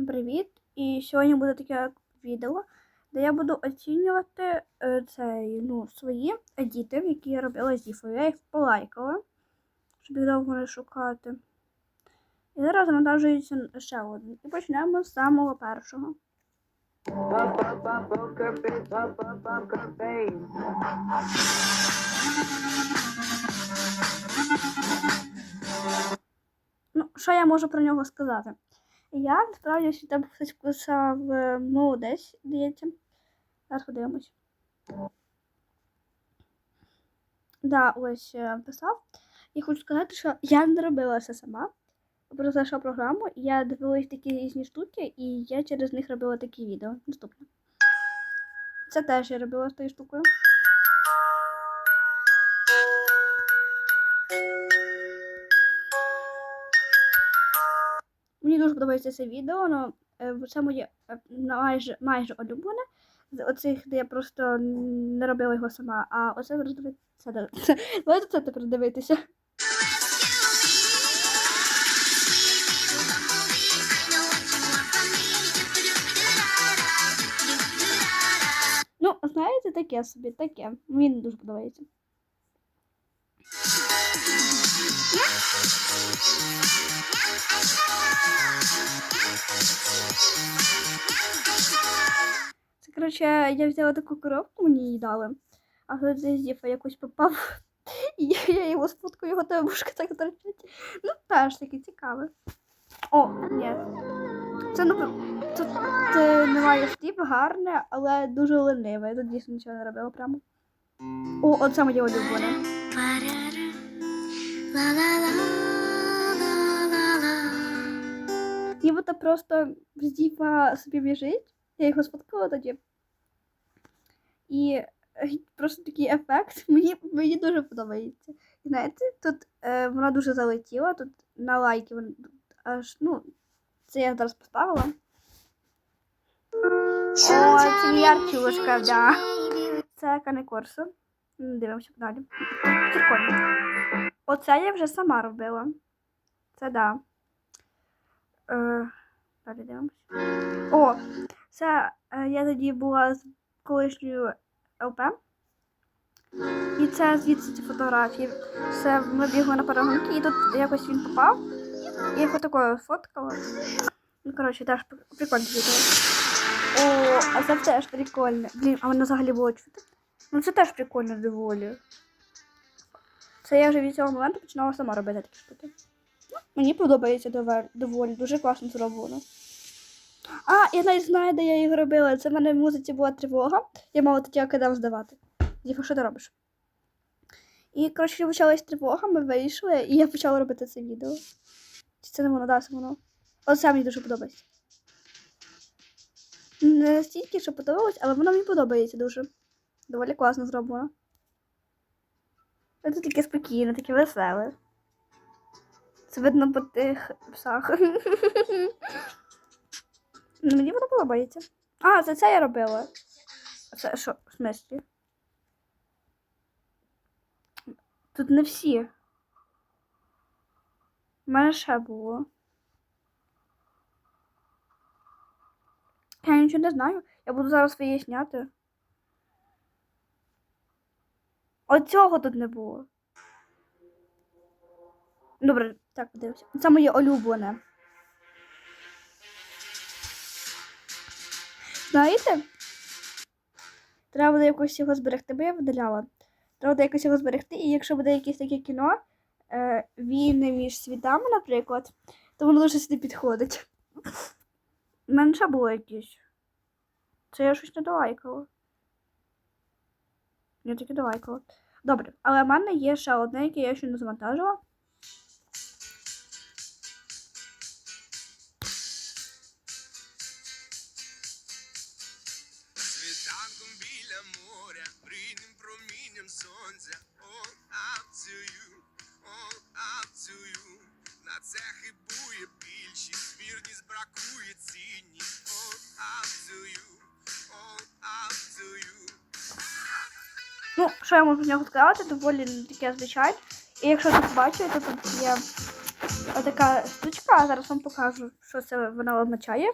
Всім привіт! І сьогодні буде таке відео, де я буду оцінювати е, цей, ну, свої едіти, які я робила з Діфою. Я їх полайкала, щоб їх довго не шукати. І зараз завантажується ще один. І почнемо з самого першого. Ну, що я можу про нього сказати? Я насправді що тебе хтось писав е, молодець, здається. Зараз подивимось. Да, ось е, писав. І хочу сказати, що я не робила все сама. Просто зайшла програму, я дивилась такі різні штуки, і я через них робила такі відео. Наступне. Це теж я робила з тою штукою. Дуже подобається це відео, але це моє е, майже, майже улюблене. З оцих, де я просто не робила його сама, а оце роздивитися. Давайте це тепер дивитися. Ну, знаєте, таке собі, таке. Мені дуже подобається. Це, коротше, я взяла таку коробку, мені її дали, а тут з Діфа якось попав. І я, я його сфоткаю, його тебе бушка так торчить. Ну, теж таке цікаве. О, ні. Це ну тут е, немає слів, гарне, але дуже лениве. Я тут дійсно нічого не робила прямо. О, оце моє улюблене. Нібито просто з собі біжить. Я його сфоткала тоді. І е, просто такий ефект мені, мені дуже подобається. Знаєте, тут е, вона дуже залетіла, тут на лайки вона аж, ну, це я зараз поставила. О, це м'ярчушка, да. Це канекорсо. Дивимося далі. Прикольно. Оце я вже сама робила. Це да. Е, далі дивимося. О, це е, я тоді була з колишньою ЛП. І це звідси ці фотографії. Це ми бігли на перегонки, і тут якось він попав. Я його такою фоткала. Ну, коротше, теж пр- прикольно відео. О, а це теж прикольно. Блін, а воно взагалі було чути. Ну це теж прикольно доволі. Це я вже від цього моменту починала сама робити такі штуки. Ну, мені подобається доволі, дуже класно зроблено. А, я навіть знаю, де я їх робила. Це в мене в музиці була тривога. Я мала тоді кидав здавати. Діфа, що ти робиш? І, коротше, почалась тривога, ми вийшли, і я почала робити це відео. Чи це не воно, да, це воно. Оце мені дуже подобається. Не настільки, що подобалось, але воно мені подобається дуже. Доволі класно зроблено. Це таке спокійне, таке веселе. Це видно по тих псах. Ну, Мені воно подобається. А, це це я робила. А Це що, в смислі? Тут не всі. У мене ще було. Я нічого не знаю. Я буду зараз виясняти. Оцього тут не було. Добре, так, подивимося. Це моє улюблене. Знаєте? Треба буде якось його зберегти, бо я видаляла. Треба буде якось його зберегти, і якщо буде якесь таке кіно, е, війни між світами, наприклад, то воно дуже сюди підходить. У мене ще було якесь. Це я щось не долайкала. Я таки долайкала. Добре, але в мене є ще одне, яке я ще не завантажила. Світанком біля моря, рідним промінням сонця. All up to you. На це хибує більшість, вірність бракує Ну, що я можу в нього сказати, доволі таке звичайне. І якщо тут бачите, тут є така штучка, зараз вам покажу, що це вона означає.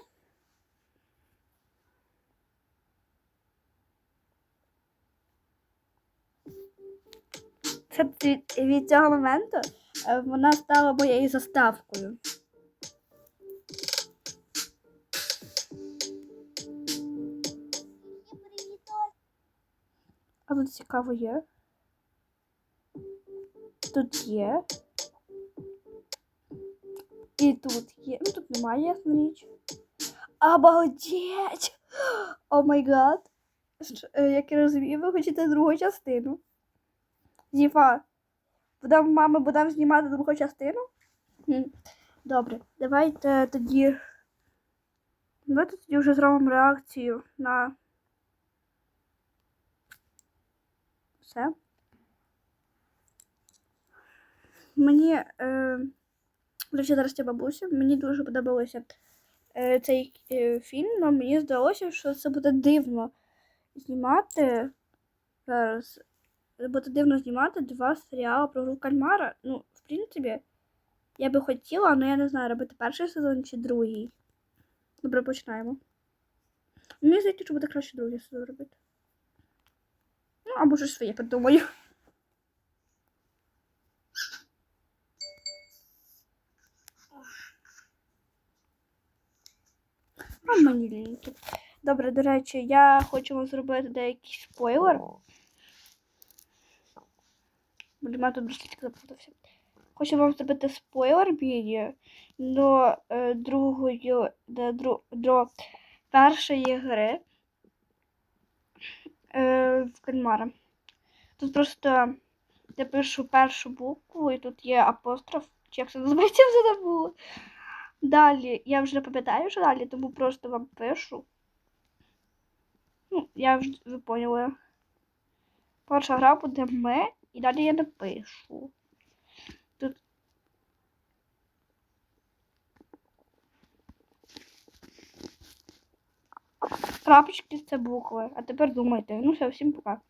Це від цього моменту е, вона стала моєю заставкою. А тут цікаво є. Тут є. І тут є. Ну тут немає, ясна річ. Обалдеть! О май гад! Е, Як я розумію, ви хочете другу частину. Зіфа, будемо, мами, будемо знімати другу частину? Добре, давайте тоді. Давайте тоді вже зробимо реакцію на все. Мені, е, речі, зараз ця бабуся, мені дуже подобався е, цей е, фільм, але мені здалося, що це буде дивно знімати зараз. Буде дивно знімати два серіали про гру кальмара. Ну, в принципі, я би хотіла, але я не знаю, робити перший сезон чи другий. Добре, починаємо. Мені здається, що буде краще другий сезон робити. Ну, або щось своє придумаю. А мені ліньки. Добре, до речі, я хочу вам зробити деякий спойлер. Блін, мене тут браслетик запутався. Хочу вам зробити спойлер мені до е, другої, до, до першої гри е, в кальмара. Тут просто я пишу першу букву, і тут є апостроф, чи як це називається, вже забула. Далі, я вже не пам'ятаю, що далі, тому просто вам пишу. Ну, я вже ви поняли. Перша гра буде ми, і далі я напишу. Тут. Крапочки це букви. А тепер думайте. Ну все, всім пока.